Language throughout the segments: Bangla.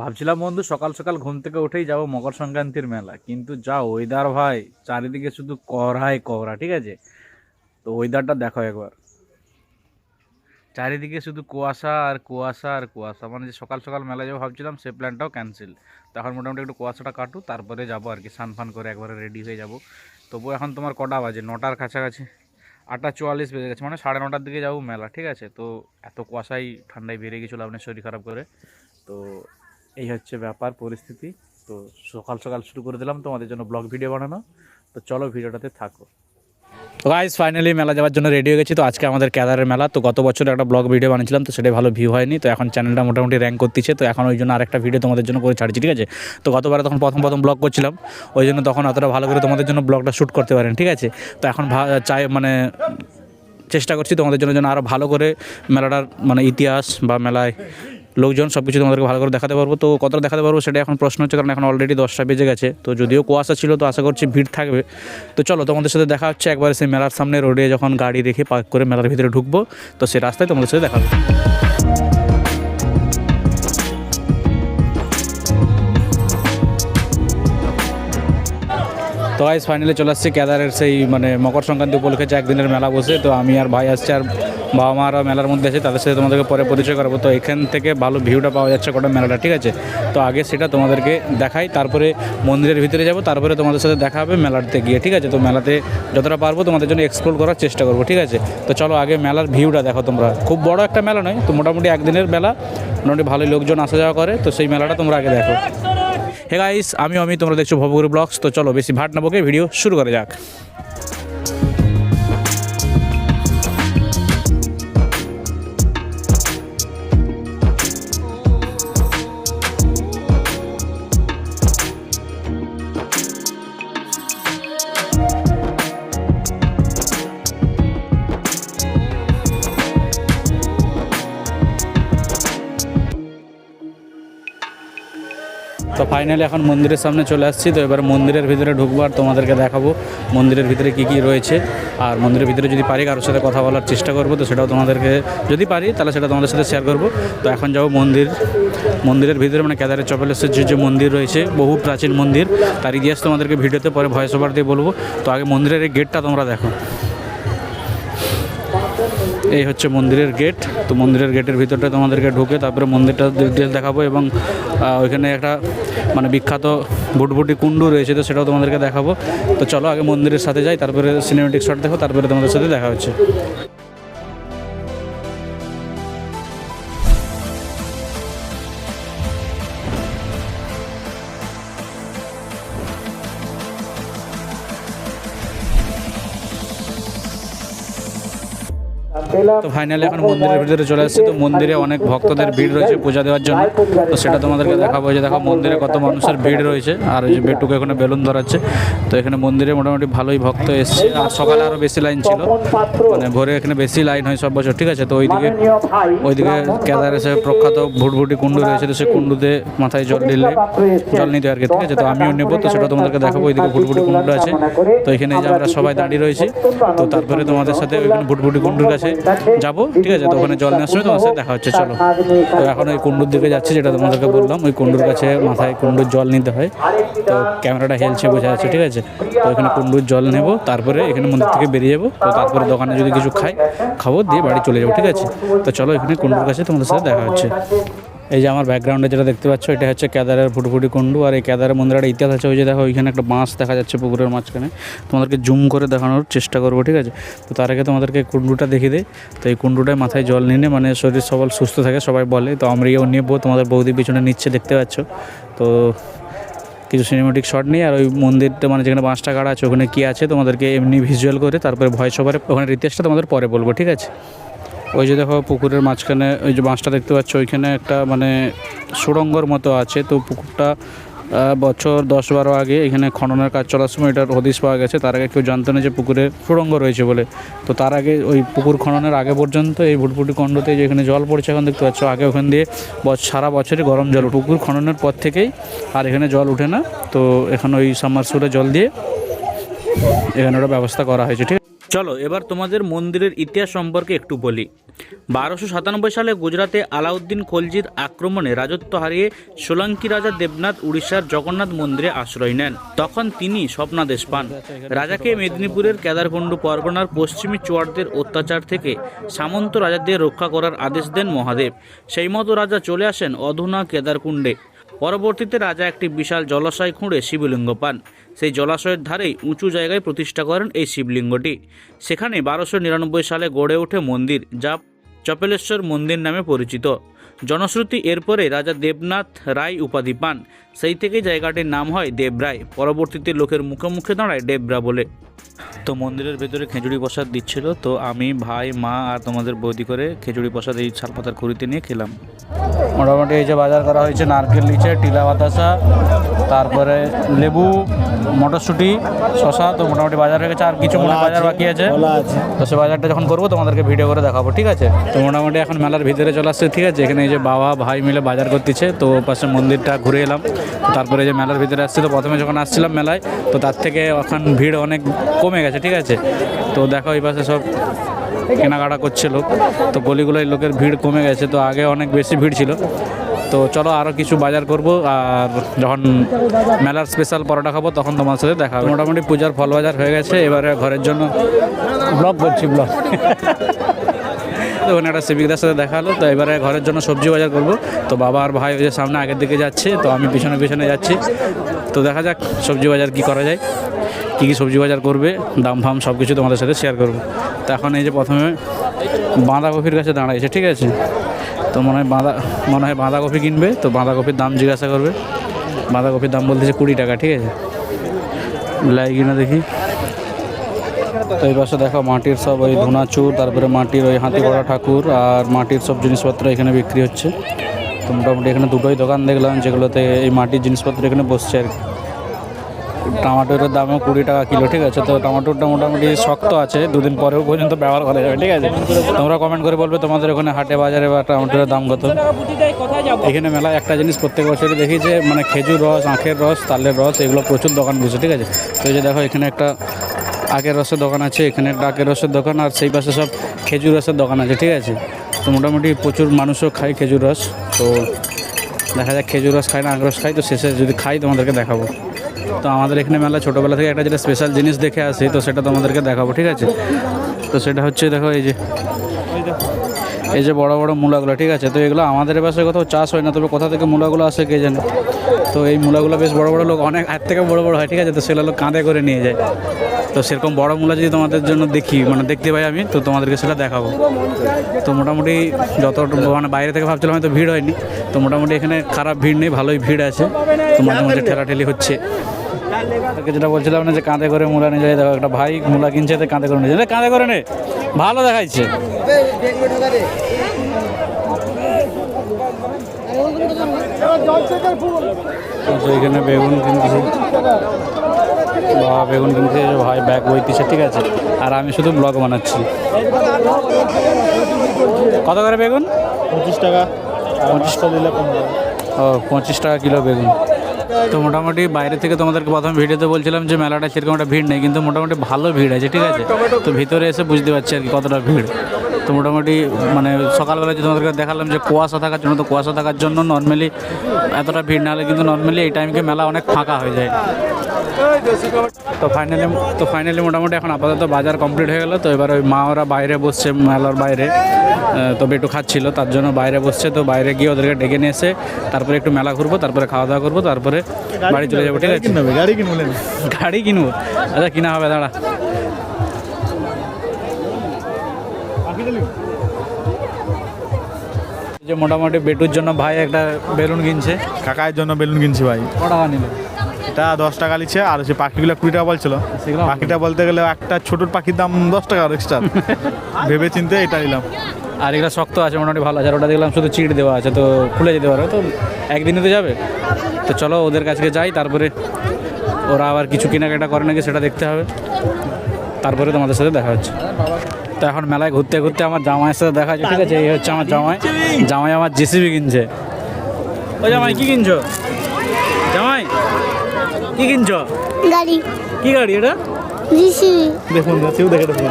ভাবছিলাম বন্ধু সকাল সকাল ঘুম থেকে উঠেই যাব মকর সংক্রান্তির মেলা। কিন্তু যা ওয়েদার ভাই, চারিদিকে শুধু কড়াই কড়া, ঠিক আছে? তো ওয়েদারটা দেখো একবার। চারিদিকে শুধু কুয়াশা আর কুয়াশা আর কুয়াশা। মানে যে সকাল সকাল মেলা যাব ভাবছিলাম, সে প্ল্যানটাও ক্যান্সেল তো এখন মোটামুটি একটু কুয়াশাটা কাটু তারপরে যাব আর কি, স্নান ফান করে একবারে রেডি হয়ে যাব। তবু এখন তোমার কটা বাজে? নটার কাছাকাছি। আটটা চুয়াল্লিশ বেজে গেছে মানে সাড়ে নটার দিকে যাব মেলা, ঠিক আছে? তো এত কুয়াশায় ঠান্ডায় বেড়ে গেছিল আপনার শরীর খারাপ করে। তো এই হচ্ছে ব্যাপার, পরিস্থিতি। তো সকাল সকাল শুরু করে দিলাম তোমাদের জন্য ব্লগ ভিডিও বানানো। তো চলো ভিডিওটাতে থাকো। তো গাইজ ফাইনালি মেলা যাওয়ার জন্য রেডি হয়ে গেছি। তো আজকে আমাদের ক্যাদারের মেলা। তো গত বছর একটা ব্লগ ভিডিও বানিয়েছিলাম, তো সেটাই ভালো ভিউ হয়নি। তো এখন চ্যানেলটা মোটামুটি র্যাঙ্ক করতেছে। তো এখন ওই জন্য আরেকটা ভিডিও তোমাদের জন্য করে ছাড়ছি, ঠিক আছে? তো গতবারে তখন প্রথম প্রথম ব্লগ করছিলাম। ওই জন্য তখন অতটা ভালো করে তোমাদের জন্য ব্লগটা শ্যুট করতে পারেন, ঠিক আছে? তো এখন চাই মানে চেষ্টা করছি তোমাদের জন্য যেন আরও ভালো করে মেলাটার মানে ইতিহাস বা মেলায় লোকজন সব কিছু তোমাদেরকে ভালো করে দেখাতে পারব। তো কতটা দেখাতে পারব সেটা এখন প্রশ্ন হচ্ছে, কারণ এখন অলরেডি দশটা বেজে গেছে। তো যদিও কুয়াশা ছিল, তো আশা করছি ভিড় থাকবে। তো চলো, তোমাদের সাথে দেখা হচ্ছে একবার সেই মেলার সামনে রোডে যখন গাড়ি রেখে পার্ক করে মেলার ভিতরে ঢুকবো। তো সেই রাস্তায় তোমাদের সাথে দেখা তো গাইজ ফাইনালি চলে আসছে কেদারের সেই মানে মকর সংক্রান্তি উপলক্ষে যে একদিনের মেলা বসে। তো আমি আর ভাই আসছে, আর বাবা মারা মেলার মধ্যে আছে, তাদের সাথে তোমাদেরকে পরে পরিচয় করাবো। তো এখান থেকে ভালো ভিউটা পাওয়া যাচ্ছে কটা মেলাটা, ঠিক আছে? তো আগে সেটা তোমাদেরকে দেখাই, তারপরে মন্দিরের ভিতরে যাব, তারপরে তোমাদের সাথে দেখা হবে মেলাতে গিয়ে, ঠিক আছে? তো মেলাতে যতটা পারব তোমাদের জন্য এক্সপ্লোর করার চেষ্টা করব, ঠিক আছে? তো চলো আগে মেলার ভিউটা দেখো তোমরা। খুব বড় একটা মেলা নয়, তো মোটামুটি একদিনের মেলা। মোটামুটি ভালোই লোকজন আসা যাওয়া করে, তো সেই মেলাটা তোমরা আগে দেখো। হে গাইস আমি অমি তোমরা দেখছ ভবগুরু ব্লগস। তো চলো, বেশি ভাট না বকে ভিডিও শুরু করা যাক। তো ফাইনালি এখন মন্দিরের সামনে চলে আসছি। তো এবার মন্দিরের ভিতরে ঢুকবো আর তোমাদেরকে দেখাবো মন্দিরের ভিতরে কি কি রয়েছে। আর মন্দিরের ভিতরে যদি পারি কারোর সাথে কথা বলার চেষ্টা করব, তো সেটাও তোমাদেরকে যদি পারি তাহলে সেটা তোমাদের সাথে শেয়ার করব। তো এখন যাব মন্দির, মন্দিরের ভিতরে মানে কেদারের চপেলেশ্বর যে যে মন্দির রয়েছে, বহু প্রাচীন মন্দির, তার ইতিহাস তোমাদেরকে ভিডিওতে পরে ভয়েস ওভার দিয়ে বলব। তো আগে মন্দিরের এই গেটটা তোমরা দেখো। এই হচ্ছে মন্দিরের গেট তো মন্দিরের গেটের ভিতরটা তোমাদেরকে ঢুকে তারপরে মন্দিরটা ডিটেল দেখাবো এবং ওইখানে একটা মানে বিখ্যাত ভুটভুটি কুণ্ডু রয়েছে তো সেটাও তোমাদেরকে দেখাবো। তো চলো আগে মন্দিরের সাথে যাই, তারপরে সিনেমেটিক শট দেখো, তারপরে তোমাদের সাথে দেখা হচ্ছে। তো ফাইনালি এখন মন্দিরের ভিতরে চলে আসছে। তো মন্দিরে অনেক ভক্তদের ভিড় রয়েছে পূজা দেওয়ার জন্য। তো সেটা তোমাদেরকে দেখাবো। যে দেখো মন্দিরে কত মানুষের ভিড় রয়েছে। আর ওই যে বেটুকে এখানে বেলুন ধরাচ্ছে। তো এখানে মন্দিরে মোটামুটি ভালোই ভক্ত এসছে। আর সকালে আরও বেশি লাইন ছিল। মানে ভোরে এখানে বেশি লাইন হয় সব বছর। ঠিক আছে তো ওইদিকে ওইদিকে কেদার এসে প্রখ্যাত ভুটভুটি কুণ্ডু রয়েছে তো সে কুণ্ডুতে মাথায় জল ঢেললে জল নিতে আর কি। ঠিক আছে তো আমিও নেব। তো সেটা তোমাদেরকে দেখাবো। ওইদিকে ভুটভুটি কুণ্ডু আছে। তো এখানে যে আমরা সবাই দাঁড়িয়ে রয়েছি। তো তারপরে তোমাদের সাথে ওইখানে ভুটভুটি কুণ্ডুর কাছে যাব, ঠিক আছে, তো ওখানে জল নেওয়ার সময় তোমার সাথে দেখা হচ্ছে, চলো। তো এখন ওই কুণ্ডুর দিকে যাচ্ছে, যেটা তোমাদেরকে বললাম, ওই কুণ্ডুর কাছে মাথায় কুণ্ডুর জল নিতে হয়। তো ক্যামেরাটা হেলছে, বোঝা যাচ্ছে, ঠিক আছে? তো এখানে কুণ্ডুর জল নেব, তারপরে এখানে মন্দির থেকে বেরিয়ে যাব, তো তারপরে দোকানে যদি কিছু খাই, খাব, দিয়ে বাড়ি চলে যাব, ঠিক আছে? তো চলো এখানে কুণ্ডুর কাছে তোমাদের সাথে দেখা হচ্ছে। এই যে আমার ব্যাকগ্রাউন্ডে যেটা দেখতে পাচ্ছ, এটা হচ্ছে কেদারের ফুটফুটি কুণ্ডু। আর এই কেদারের মন্দিরের ইতিহাস আছে, ওই যে দেখো, ওইখানে একটা বাঁশ দেখা যাচ্ছে পুকুরের মাঝখানে। তোমাদেরকে জুম করে দেখানোর চেষ্টা করব, ঠিক আছে? তো তার আগে তোমাদেরকে কুণ্ডুটা দেখিয়ে দেয় তো এই কুণ্ডুটায় মাথায় জল নিলে মানে শরীর সবল, সুস্থ থাকে, সবাই বলে। তো আমরাও নেব তোমাদের বৌদি পিছনে নিচ্ছে, দেখতে পাচ্ছ? তো কিছু সিনেমেটিক শট নিই আর ওই মন্দিরটা মানে যেখানে বাঁশটা কাটা আছে, ওখানে কী আছে, তোমাদেরকে এমনি ভিজুয়াল করে, তারপরে ভয়েস ওভারে ওখানে ইতিহাসটা তোমাদের পরে বলব, ঠিক আছে? ওই যে দেখো পুকুরের মাঝখানে, ওই যে বাঁশটা দেখতে পাচ্ছ, ওইখানে একটা মানে সুড়ঙ্গর মতো আছে। তো পুকুরটা বছর দশ বারো আগে এখানে খননের কাজ চলার সময় এটার হদিশ পাওয়া গেছে। তার আগে কেউ জানতো না যে পুকুরে সুড়ঙ্গ রয়েছে বলে। তো তার আগে ওই পুকুর খননের আগে পর্যন্ত এই ভুটভুটি কণ্ডতে যেখানে জল পড়ছে, এখন দেখতে পাচ্ছ, আগে ওখান দিয়ে সারা বছরই গরম জল। পুকুর খননের পর থেকেই আর এখানে জল ওঠে না। তো এখন ওই সামারসুলে জল দিয়ে এখানে ওটা ব্যবস্থা করা হয়েছে, ঠিক আছে? চলো, এবার তোমাদের মন্দিরের ইতিহাস সম্পর্কে একটু বলি। বারোশো সাতানব্বই সালে গুজরাটে আলাউদ্দিন খলজির আক্রমণে রাজত্ব হারিয়ে সোলাঙ্কি রাজা দেবনাথ উড়িষ্যার জগন্নাথ মন্দিরে আশ্রয় নেন। তখন তিনি স্বপ্নাদেশ পান। রাজাকে মেদিনীপুরের কেদারকুণ্ডু পরগনার পশ্চিমী চোয়ারদের অত্যাচার থেকে সামন্ত রাজাদের রক্ষা করার আদেশ দেন মহাদেব। সেই মতো রাজা চলে আসেন অধুনা কেদারকুণ্ডে। পরবর্তীতে রাজা একটি বিশাল জলাশয় খুঁড়ে শিবলিঙ্গ পান। সেই জলাশয়ের ধারেই উঁচু জায়গায় প্রতিষ্ঠা করেন এই শিবলিঙ্গটি। সেখানে বারোশো নিরানব্বই সালে গড়ে ওঠে মন্দির, যা চপেলেশ্বর মন্দির নামে পরিচিত। জনশ্রুতি এরপরে রাজা দেবনাথ রায় উপাধি পান। সেই থেকেই জায়গাটির নাম হয় দেবরায় পরবর্তীতে লোকের মুখে মুখে দাঁড়ায় দেবরা বলে। তো মন্দিরের ভেতরে খেজুরি প্রসাদ দিচ্ছিল। তো আমি ভাই মা আর তোমাদের বৌদি করে খেজুরি প্রসাদ এই ছালপাতার খুঁড়িতে নিয়ে খেলাম। মোটামুটি এই যে বাজার করা হয়েছে নারকেল নিচে টিলা বাতাসা তারপরে লেবু মটরশুঁটি শশা তো মোটামুটি বাজার হয়ে গেছে। আর কিছু মনে হয় বাজার বাকি আছে তো সে বাজারটা যখন করব তোমাদেরকে ভিডিও করে দেখাবো ঠিক আছে? তো মোটামুটি এখন মেলার ভিতরে চলে আসছে ঠিক আছে? এখানে এই যে বাবা, ভাই মিলে বাজার করতেছে, তো পাশে মন্দিরটা ঘুরে এলাম। তারপরে যে মেলার ভিতরে আসছে তো প্রথমে যখন আসছিলাম মেলায়, তো তার থেকে এখন ভিড় অনেক কমে গেছে, ঠিক আছে? তো দেখো এই পাশে সব কেনাকাটা করছে লোক, তো গলিগুলোয় লোকের ভিড় কমে গেছে, তো আগে অনেক বেশি ভিড় ছিল। তো চলো আরও কিছু বাজার করব, আর যখন মেলার স্পেশাল পরোটা খাব, তখন তোমার সাথে দেখা মোটামুটি পূজার ফল বাজার হয়ে গেছে, এবারে ঘরের জন্য ব্লগ করছি ব্লগ তো ওখানে একটা সেবিকদার সাথে দেখা হলো। তো এবারে ঘরের জন্য সবজি বাজার করব। তো বাবা আর ভাই ওই যে সামনে আগের দিকে যাচ্ছে, তো আমি পিছনে পিছনে যাচ্ছি। তো দেখা যাক সবজি বাজার কি করা যায়, কী কী সবজি বাজার করবে, দাম ফাম সব কিছু তোমাদের সাথে শেয়ার করব। তো এখন এই যে প্রথমে বাঁধাকপির কাছে দাঁড়াইছে, ঠিক আছে? তো মনে হয় বাঁধা, মনে হয় বাঁধাকপি কিনবে, তো বাঁধাকপির দাম জিজ্ঞাসা করবে। বাঁধাকপির দাম বলতেছে কুড়ি টাকা, ঠিক আছে? লাই কিনা দেখি। তো এই পাশে দেখো মাটির সব ওই ধুনাচুর তারপরে মাটির ওই হাতি গড়া ঠাকুর আর মাটির সব জিনিসপত্র এখানে বিক্রি হচ্ছে। তো মোটামুটি এখানে দুটোই দোকান দেখলাম, যেগুলোতে এই মাটির জিনিসপত্র এখানে বসছে আর কি। টমাটোরের দামও কুড়ি টাকা কিলো, ঠিক আছে? তো টমাটোরটা মোটামুটি শক্ত আছে, দুদিন পরেও পর্যন্ত ব্যবহার করা যাবে, ঠিক আছে? তোমরা কমেন্ট করে বলবে তোমাদের ওখানে হাটে বাজারে বা টমাটোরের দাম কত। এখানে মেলায় একটা জিনিস প্রত্যেক বছরই দেখি যে মানে খেজুর রস, আখের রস, তালের রস, এগুলো প্রচুর দোকান বসে, ঠিক আছে? তো এই যে দেখো, এখানে একটা আখের রসের দোকান আছে, এখানে আখের রসের দোকান, আর সেই পাশে সব খেজুর রসের দোকান আছে, ঠিক আছে? তো মোটামুটি প্রচুর মানুষও খায় খেজুর রস, তো দেখা যাক খেজুর রস খায় না, আখ রস খাই তো শেষে যদি খাই তোমাদেরকে দেখাবো। তো আমাদের এখানে মেলা ছোটোবেলা থেকে একটা যেটা স্পেশাল জিনিস দেখে আসি, তো সেটা তোমাদেরকে দেখাবো, ঠিক আছে? তো সেটা হচ্ছে দেখো এই যে এই যে বড় বড় মূলাগুলো, ঠিক আছে? তো এগুলো আমাদের পাশে কোথাও চাষ হয় না, তবে কোথা থেকে মূলাগুলো আসে কে জানে? তো এই মূলাগুলো বেশ বড় বড় লোক, অনেক হাত থেকে বড় বড় হয়, ঠিক আছে? তো সেগুলো লোক কাঁধে করে নিয়ে যায়। তো সেরকম বড় মূলা যদি তোমাদের জন্য দেখি মানে দেখতে পাই আমি, তো তোমাদেরকে সেটা দেখাবো। তো মোটামুটি যত মানে বাইরে থেকে ভাবছিলাম, হয়তো ভিড় হয়নি। তো মোটামুটি এখানে খারাপ ভিড় নেই, ভালোই ভিড় আছে। তো মাঝে মাঝে ঠেলাঠেলি হচ্ছে। যেটা বলছিলাম না যে কাঁধে করে মূলা নিয়ে যায়, দেখো একটা ভাই মূলা কিনছে কাঁধে করে নিয়ে যায়। কাঁধে করে নে। ভালো দেখাইছে। এখানে বেগুন কিনতেছে বাবা বেগুন কিনতে ভাই ব্যাগ বইতেছে ঠিক আছে? আর আমি শুধু ব্লগ বানাচ্ছি। কত করে বেগুন? পঁচিশ টাকা। পঁচিশটা দিলে পনেরো। ও পঁচিশ টাকা কিলো বেগুন। তো মোটামুটি বাইরে থেকে তোমাদেরকে প্রথম ভিডিওতে বলছিলাম যে মেলাটা সেরকম একটা ভিড় নেই কিন্তু মোটামুটি ভালো ভিড় আছে ঠিক আছে? তো ভিতরে এসে বুঝতে পারছি আর কি কতটা ভিড়। তো মোটামুটি মানে সকালবেলা যে তোমাদেরকে দেখালাম যে কুয়াশা থাকার জন্য তো কুয়াশা থাকার জন্য নর্মালি এতটা ভিড় না হলে কিন্তু নর্মালি এই টাইমকে মেলা অনেক ফাঁকা হয়ে যায়। তো ফাইনালি তো ফাইনালি মোটামুটি এখন আপাতত বাজার কমপ্লিট হয়ে গেল। তো এবার ওই মা ওরা বাইরে বসছে মেলার বাইরে। আহ, তো বেটু খাচ্ছিল তার জন্য বাইরে বসছে। তো বাইরে গিয়ে ওদেরকে ডেকে নিয়ে এসে তারপরে একটু মেলা ঘুরবো তারপরে খাওয়া দাওয়া করব তারপরে বাড়ি চলে যাব ঠিক আছে? গাড়ি কিনবো গাড়ি কিনবো? আচ্ছা কিনা হবে দাঁড়া। যে মোটামুটি বেটুর জন্য ভাই একটা বেলুন কিনছে। কাকায়ের জন্য বেলুন কিনছি ভাই। ক টাকা নিল? এটা দশ টাকা নিচ্ছে আর সে পাখিগুলো কুড়ি টাকা বলছিল। পাখিটা বলতে গেলে একটা ছোটোর পাখির দাম দশ টাকা আর এক্সট্রা ভেবে চিনতে এটা নিলাম। আর এগুলো শক্ত আছে মোটামুটি ভালো আছে। আর ওটা দেখলাম শুধু চিট দেওয়া আছে তো খুলে যেতে পারবে। তো একদিনে তো যাবে। তো চলো ওদের কাছে যাই তারপরে ওরা আবার কিছু কেনাকাটা করে নাকি সেটা দেখতে হবে। তারপরে তোমাদের সাথে দেখা হচ্ছে। তো এখন মেলায় ঘুরতে ঘুরতে আমার জামাইয়ের সাথে দেখা যায় ঠিক আছে? এই হচ্ছে আমার জামাই। জামাই আমার জেসিবি কিনছে। ও জামাই কি কিনছো? জামাই কি কিনছো? গাড়ি। কি গাড়ি এটা? দেখুন সেও দেখে দেখুন।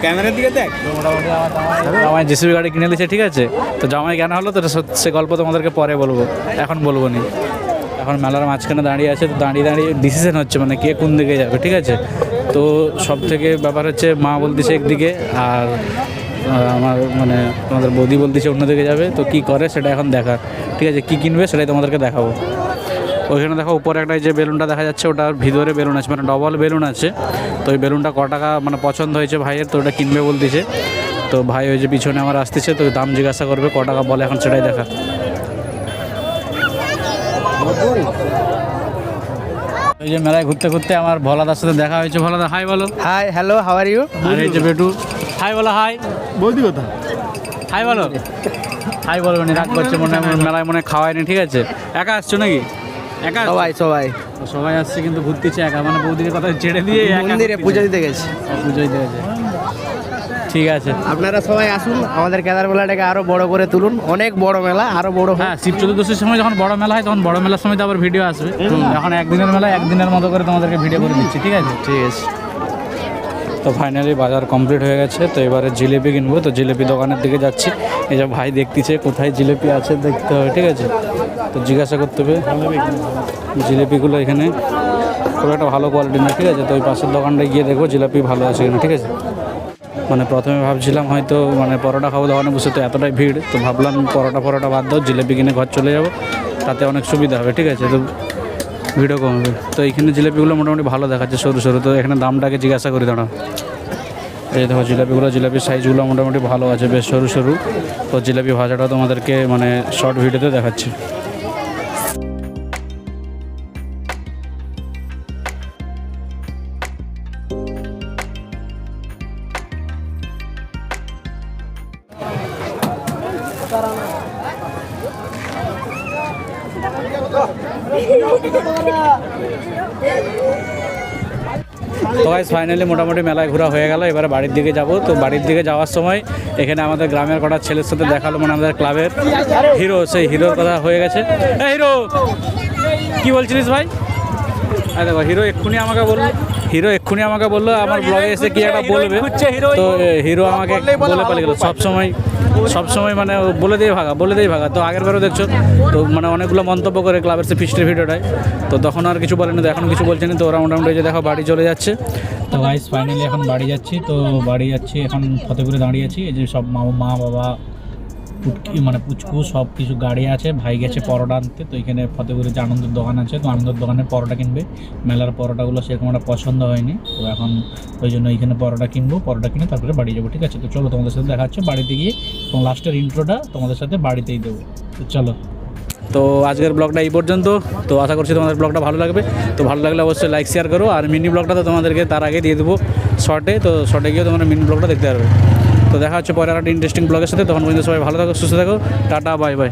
ক্যামেরার দিকে দেখ। জামাই জেসিবি গাড়ি কিনে নিয়েছে ঠিক আছে? তো জামাই কেন হলো তো সে- সে গল্প তোমাদেরকে পরে বলব। এখন বলব নি। এখন মেলার মাঝখানে দাঁড়িয়ে আছে, তো দাঁড়িয়ে দাঁড়িয়ে ডিসিশন হচ্ছে মানে কে কোন দিকে যাবে, ঠিক আছে? তো সব থেকে ব্যাপার হচ্ছে মা বলতেছে একদিকে আর আমার মানে তোমাদের বৌদি বলতেছে অন্যদিকে যাবে, তো কি করে সেটা এখন দেখার, ঠিক আছে? কি কিনবে সেটাই তোমাদেরকে দেখাবো। ওইখানে দেখো উপরে একটা যে বেলুনটা দেখা যাচ্ছে, ওটার ভিতরে বেলুন আছে মানে ডবল বেলুন আছে। তো ওই বেলুনটা ক টাকা মানে পছন্দ হয়েছে ভাইয়ের, তো ওটা কিনবে বলতেছে। তো ভাই ওই যে পিছনে আমার আসতেছে, তো দাম জিজ্ঞাসা করবে, ক টাকা বলে এখন সেটাই দেখা। ওই যে মেলায় ঘুরতে ঘুরতে আমার ভোলাদার সাথে দেখা হয়েছে। ভোলাদা হাই বলো। Hi hello how are you আর এই যে বেটু। হাই বলো হাই বলতি কথা হাই বলো। হাই বলো নি রাগ করছে মনে হয় মেলায় মনে খাওয়ায়নি ঠিক আছে? একা আসছো নাকি? একা সবাই সবাই। তো সবাই আসছে কিন্তু ঘুরতেছে একা। মানে বৌদির কথা ছেড়ে দিয়ে একা মন্দিরে। পুজো দিতে গেছি। পুজোই দিয়েছে ঠিক আছে। আপনারা সবাই আসুন আমাদের কেদার মেলাটাকে আরও বড় করে তুলুন। অনেক বড় মেলা আরও বড় হ্যাঁ শিব চতুর্দশীর সময় যখন বড় মেলা হয় তখন বড় মেলার সময় তো আবার ভিডিও আসবে। এখন একদিনের মেলা একদিনের মতো করে তোমাদেরকে ভিডিও করে দিচ্ছি ঠিক আছে? ঠিক আছে। তো ফাইনালি বাজার কমপ্লিট হয়ে গেছে তো এবারে জিলিপি কিনবো তো জিলিপি দোকানের দিকে যাচ্ছি। এই যে ভাই দেখতেছে কোথায় জিলিপি আছে দেখতে হবে ঠিক আছে? তো জিজ্ঞাসা করতে হবে জিলিপিগুলো এখানে খুব একটা ভালো কোয়ালিটি না ঠিক আছে? তো ওই পাশের দোকানটায় গিয়ে দেখব জিলিপি ভালো আছে এখানে ঠিক আছে? মানে প্রথমে ভাবছিলাম হয়তো মানে পরোটা খাব দোকানে বসে তো এতটাই ভিড়, তো ভাবলাম পরোটা পরোটা বাদ দাও, জিলেপি কিনে ঘর চলে যাব, তাতে অনেক সুবিধা হবে, ঠিক আছে? তো ভিড়ও কমবে তো এইখানে জিলিপিগুলো মোটামুটি ভালো দেখাচ্ছে সরু সরু, তো এখানে দামটাকে জিজ্ঞাসা করি দাঁড়াও। এই দেখো, জিলাপিগুলো, জিলাপির সাইজগুলো মোটামুটি ভালো আছে, বেশ সরু সরু। তো জিলাপি ভাজাটা তোমাদেরকে মানে শর্ট ভিডিওতে দেখাচ্ছি। তো গাইজ ফাইনালি মোটামুটি মেলায় ঘোরা হয়ে গেল। এবারে বাড়ির দিকে যাব। তো বাড়ির দিকে যাওয়ার সময় এখানে আমাদের গ্রামের কটা ছেলের সাথে দেখাল মানে আমাদের ক্লাবের হিরো, সেই হিরোর কথা হয়ে গেছে। হিরো, কি বলছিলিস ভাই? আরে দেখো হিরো এক্ষুনি আমাকে বলল হিরো এক্ষুনি আমাকে বলল আমার ব্লগে এসে কি একটা বলবে? তো হিরো আমাকে বলে পালিয়ে গেলো। সবসময় সবসময় মানে বলে দিয়ে ভাগা বলে দিয়ে ভাগা। তো আগের বারও দেখছ তো মানে অনেকগুলো মন্তব্য করে ক্লাবের সে ফিস্টের ভিডিওটায়। তো তখন আর কিছু বলেনি তো এখন কিছু বলছে না তো ওরা মোটামুটি যে দেখো বাড়ি চলে যাচ্ছে। তো গাইস ফাইনালি এখন বাড়ি যাচ্ছি তো বাড়ি যাচ্ছি এখন ফতেপুরে দাঁড়িয়ে আছি এই যে সব মা বাবা পুটকি মানে পুচকু সব কিছু গাড়ি আছে ভাই গেছে পরোটা আনতে তো এখানে ফতেপুরে যে আনন্দের দোকান আছে তো আনন্দের দোকানে পরোটা কিনবে। মেলার পরোটাগুলো সেরকম একটা পছন্দ হয়নি তো এখন ওই জন্য এখানে পরোটা কিনবো পরোটা কিনে তারপরে বাড়ি যাব ঠিক আছে? তো চলো তোমাদের সাথে দেখা হচ্ছে বাড়িতে গিয়ে এবং লাস্টের ইন্ট্রোটা তোমাদের সাথে বাড়িতেই দেবো। তো চলো। তো আজকের ব্লগটা এই পর্যন্ত তো আশা করছি তোমাদের ব্লগটা ভালো লাগবে। তো ভালো লাগলে অবশ্যই লাইক শেয়ার করো আর মিনি ব্লগটা তো তোমাদেরকে তার আগে দিয়ে দেবো শর্টে তো শর্টে গিয়েও তোমরা মিনি ব্লগটা দেখতে পারবে। তো দেখা হচ্ছে পরে একটা ইন্টারেস্টিং ব্লগের সাথে। তখন পর্যন্ত সবাই ভালো থাকো, সুস্থ থাকো। Tata bye bye